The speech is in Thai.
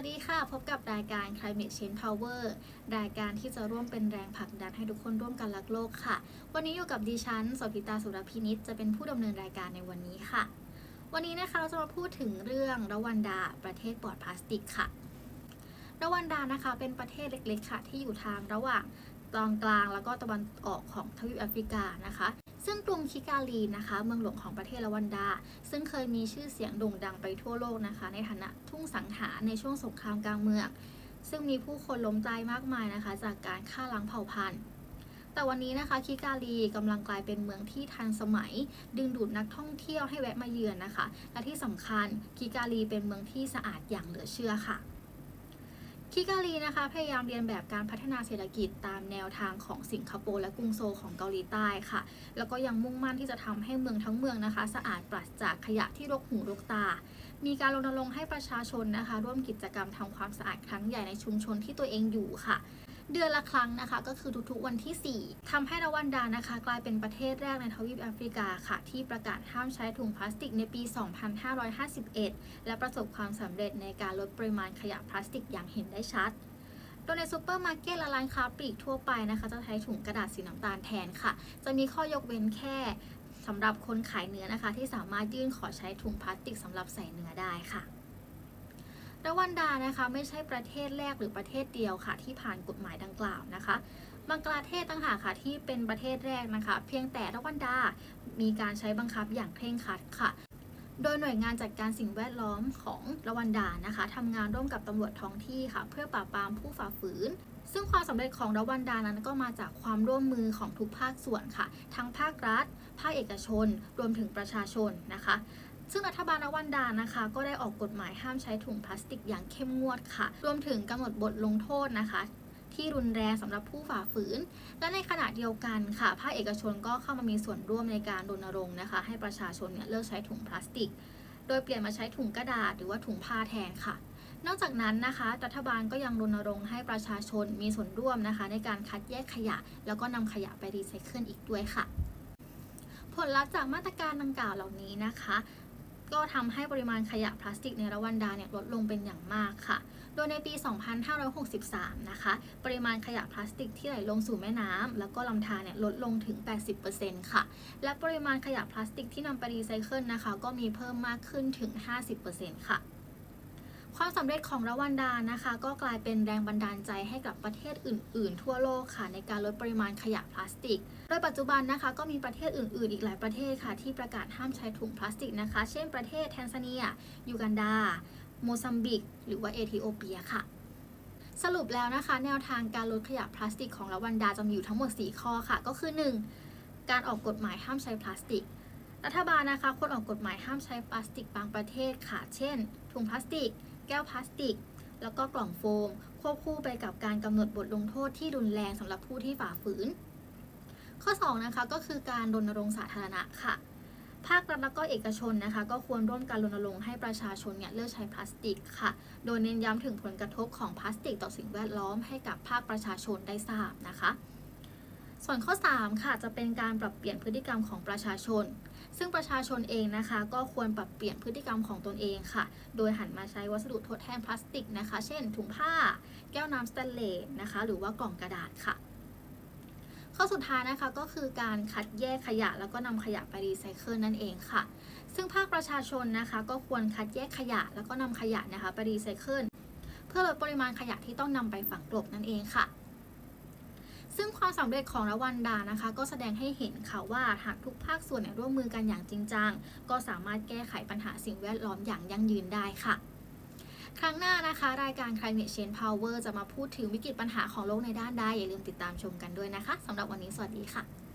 วัสดีค่ะ พบกับรายการ Climate Change Power รายการที่จะร่วมเป็นแรงผลักดันให้ทุกคนร่วมกันรักโลกค่ะ วันนี้อยู่กับดิฉันสภิตาสุรพินิษจะเป็นผู้ดำเนินรายการในวันนี้ค่ะ วันนี้นะคะเราจะมาพูดถึงเรื่องรวันดาประเทศปลอดพลาสติกค่ะรวันดานะคะเป็นประเทศเล็กๆค่ะ ที่อยู่ทางระหว่างตอนกลางแล้วก็ตะวันออกของทวีปแอฟริกานะคะ ซึ่งกรุงคิกาลีนะคะ เมืองหลวงของประเทศรวันดา ซึ่งเคยมีชื่อเสียงโด่งดังไปทั่วโลกนะคะ ในฐานะทุ่งสังหารในช่วงสงครามกลางเมือง ซึ่งมีผู้คนล้มตายมากมายนะคะ จากการฆ่าล้างเผ่าพันธุ์แต่วันนี้นะคะคิกาลีกำลังกลายเป็นเมืองที่ทันสมัย ดึงดูดนักท่องเที่ยวให้แวะมาเยือนนะคะ และที่สำคัญคิกาลีเป็นเมืองที่สะอาดอย่างเหลือเชื่อค่ะ ที่เกาหลีนะคะ พยายามเรียนแบบการพัฒนาเศรษฐกิจตามแนวทางของสิงคโปร์และกรุงโซของเกาหลีใต้ค่ะ แล้วก็ยังมุ่งมั่นที่จะทำให้เมืองทั้งเมืองนะคะ สะอาดปราศจากขยะที่รกหูรกตา มีการรณรงค์ให้ประชาชนนะคะ ร่วมกิจกรรมทำความสะอาดครั้งใหญ่ในชุมชนที่ตัวเองอยู่ค่ะ เดือนละครั้งนะคะ ก็คือทุกๆวันที่ 4ทำให้รวันดานะคะ กลายเป็นประเทศแรกในทวีปแอฟริกาค่ะ ที่ประกาศห้ามใช้ถุงพลาสติกในปี 2551 และประสบความสำเร็จในการลดปริมาณขยะพลาสติกอย่างเห็นได้ชัดโดยในซูเปอร์มาร์เก็ตและร้านค้าปลีกทั่วไปนะคะ จะใช้ถุงกระดาษสีน้ำตาลแทนค่ะ จะมีข้อยกเว้นแค่สำหรับคนขายเนื้อนะคะ ที่สามารถยื่นขอใช้ถุงพลาสติกสำหรับใส่เนื้อได้ค่ะ รวันดานะคะไม่ใช่ประเทศแรกหรือประเทศเดียวค่ะ ที่ผ่านกฎหมายดังกล่าวนะคะบังกลาเทศต่างหากค่ะที่เป็นประเทศแรกนะคะ เพียงแต่รวันดามีการใช้บังคับอย่างเคร่งครัดค่ะ โดยหน่วยงานจัดการสิ่งแวดล้อมของรวันดานะคะทำงานร่วมกับตำรวจท้องที่ค่ะ เพื่อปราบปรามผู้ฝ่าฝืน ซึ่งความสำเร็จของรวันดานั้นก็มาจากความร่วมมือของทุกภาคส่วนค่ะ ทั้งภาครัฐ ภาคเอกชน รวมถึงประชาชนนะคะ ซึ่งรัฐบาลรวันดานะคะ ก็ได้ออกกฎหมายห้ามใช้ถุงพลาสติกอย่างเข้มงวดค่ะ รวมถึงกำหนดบทลงโทษนะคะที่รุนแรงสำหรับผู้ฝ่าฝืน และในขณะเดียวกันค่ะภาคเอกชนก็เข้ามามีส่วนร่วมในการรณรงค์นะคะ ให้ประชาชนเนี่ยเลิกใช้ถุงพลาสติก โดยเปลี่ยนมาใช้ถุงกระดาษหรือว่าถุงผ้าแทนค่ะ นอกจากนั้นนะคะรัฐบาลก็ยังรณรงค์ให้ประชาชนมีส่วนร่วมนะคะ ในการคัดแยกขยะ แล้วก็นำขยะไปรีไซเคิลอีกด้วยค่ะ ผลลัพธ์จากมาตรการดังกล่าวเหล่านี้นะคะ ก็ทำให้ปริมาณขยะพลาสติกในรวันดาเนี่ยลดลงเป็นอย่างมากค่ะ โดยในปี 2563 นะคะ ปริมาณขยะพลาสติกที่ไหลลงสู่แม่น้ำแล้วก็ลำธารเนี่ยลดลงถึง 80%ค่ะ และปริมาณขยะพลาสติกที่นำไปรีไซเคิลนะคะ ก็มีเพิ่มมากขึ้นถึง 50%ค่ะ ความสำเร็จของรวันดานะคะ ก็กลายเป็นแรงบันดาลใจให้กับประเทศอื่น ๆ ทั่วโลกค่ะ ในการลดปริมาณขยะพลาสติก โดยปัจจุบันนะคะก็มีประเทศอื่น ๆ อีกหลายประเทศค่ะ ที่ประกาศห้ามใช้ถุงพลาสติกนะคะ เช่นประเทศแทนซาเนีย ยูกันดา โมซัมบิก หรือว่าเอธิโอเปียค่ะสรุปแล้วนะคะ แนวทางการลดขยะพลาสติกของรวันดาจะมีอยู่ทั้งหมด 4 ข้อค่ะ ก็คือ 1. การออกกฎหมายห้ามใช้พลาสติก รัฐบาลนะคะควรออกกฎหมายห้ามใช้พลาสติกบางประเทศค่ะ เช่น ถุงพลาสติก แก้วพลาสติก แล้วก็กล่องโฟม ควบคู่ไปกับการกำหนดบทลงโทษที่รุนแรงสำหรับผู้ที่ฝ่าฝืน ข้อ2นะคะก็คือการรณรงค์สาธารณะค่ะ ภาครัฐแล้วก็เอกชนนะคะก็ควรร่วมกันรณรงค์ให้ประชาชนเนี่ยเลิกใช้พลาสติกค่ะ โดยเน้นย้ำถึงผลกระทบของพลาสติกต่อสิ่งแวดล้อมให้กับภาคประชาชนได้ทราบนะคะ ส่วนข้อ 3 ค่ะจะเป็นการปรับเปลี่ยนพฤติกรรมของประชาชน ซึ่งประชาชนเองนะคะ ก็ควรปรับเปลี่ยนพฤติกรรมของตนเองค่ะ โดยหันมาใช้วัสดุทดแทนพลาสติกนะคะ เช่น ถุงผ้า แก้วน้ำสแตนเลสนะคะ หรือว่ากล่องกระดาษค่ะ ข้อสุดท้ายนะคะก็คือการคัดแยกขยะ แล้วก็นำขยะไปรีไซเคิลนั่นเองค่ะ ซึ่งภาคประชาชนนะคะก็ควรคัดแยกขยะ แล้วก็นำขยะนะคะไปรีไซเคิลเพื่อลดปริมาณขยะที่ต้องนำไปฝังกลบนั่นเองค่ะ ซึ่งความสำเร็จของรวันดานะคะ ก็แสดงให้เห็นค่ะว่าหากทุกภาคส่วนร่วมมือกันอย่างจริงจังก็สามารถแก้ไขปัญหาสิ่งแวดล้อมอย่างยั่งยืนได้ค่ะ ครั้งหน้านะคะ รายการ Climate Change Power จะมาพูดถึงวิกฤตปัญหาของโลกในด้านใดอย่าลืมติดตามชมกันด้วยนะคะสำหรับวันนี้สวัสดีค่ะ